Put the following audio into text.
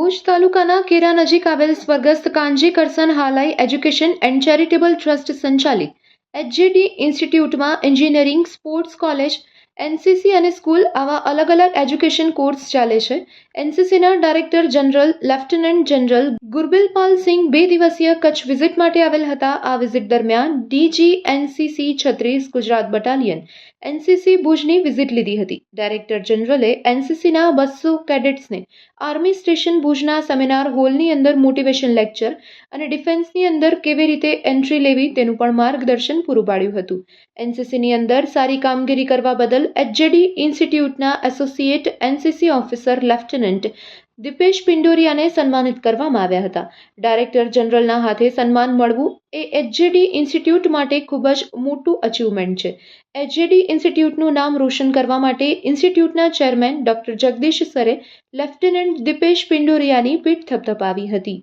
ભુજ તાલુકાના કેરા નજીક આવેલ સ્વર્ગસ્થ Kanji Karsan Halai education and charitable trust સંચાલિત એચજીડી ઇન્સ્ટિટ્યૂટમાં એન્જિનિયરિંગ, સ્પોર્ટ્સ કોલેજ, એનસીસી અને સ્કૂલ આવા અલગ અલગ એજ્યુકેશન કોર્સ ચાલે છે. એનસીસીના director general, lieutenant general Gurbilpal Singh બે દિવસીય કચ્છ વિઝિટ માટે આવેલ હતા. આ વિઝિટ દરમિયાન ડીજી એનસીસી છત્રીસ, ગુજરાત બટાલિયન, એનસીસી ભુજની વિઝિટ લીધી હતી. ડાયરેક્ટર જનરલે એનસીસીના બસો કેડેટ્સને આર્મી સ્ટેશન ભુજના સેમિનાર હોલની અંદર મોટિવેશન લેક્ચર અને ડિફેન્સની અંદર કેવી રીતે એન્ટ્રી લેવી તેનું પણ માર્ગદર્શન પૂરું પાડ્યું હતું. એનસીસીની અંદર સારી કામગીરી કરવા બદલ HJD ઇન્સ્ટિટ્યૂટના associate NCC officer lieutenant Dipesh પિંડોરિયાને સન્માનિત કરવામાં આવ્યા હતા. ડાયરેક્ટર જનરલના હાથે સન્માન મળવું એ એચજેડી ઇન્સ્ટિટ્યૂટ માટે ખૂબ જ મોટું અચીવમેન્ટ છે. એચજેડી ઇન્સ્ટિટ્યૂટનું નામ રોશન કરવા માટે ઇન્સ્ટિટ્યૂટના ચેરમેન ડોક્ટર જગદીશ સરે લેફ્ટનન્ટ દીપેશ પિંડોરિયાની પીઠ થપથપાવી હતી.